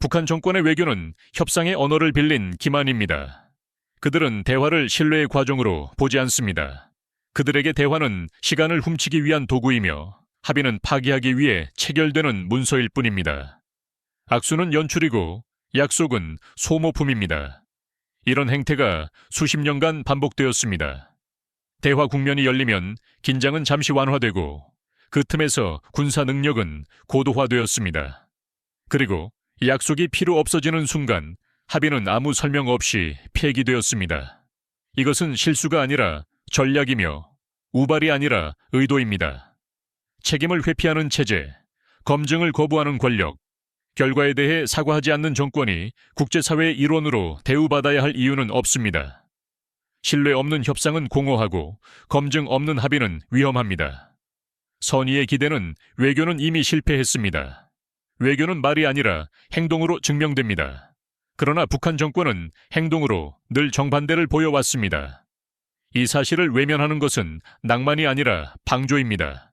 북한 정권의 외교는 협상의 언어를 빌린 기만입니다. 그들은 대화를 신뢰의 과정으로 보지 않습니다. 그들에게 대화는 시간을 훔치기 위한 도구이며 합의는 파기하기 위해 체결되는 문서일 뿐입니다. 악수는 연출이고 약속은 소모품입니다. 이런 행태가 수십 년간 반복되었습니다. 대화 국면이 열리면 긴장은 잠시 완화되고 그 틈에서 군사 능력은 고도화되었습니다. 그리고 약속이 필요 없어지는 순간 합의는 아무 설명 없이 폐기되었습니다. 이것은 실수가 아니라 전략이며 우발이 아니라 의도입니다. 책임을 회피하는 체제, 검증을 거부하는 권력, 결과에 대해 사과하지 않는 정권이 국제사회의 일원으로 대우받아야 할 이유는 없습니다. 신뢰 없는 협상은 공허하고 검증 없는 합의는 위험합니다. 선의의 기대는 외교는 이미 실패했습니다. 외교는 말이 아니라 행동으로 증명됩니다. 그러나 북한 정권은 행동으로 늘 정반대를 보여왔습니다. 이 사실을 외면하는 것은 낭만이 아니라 방조입니다.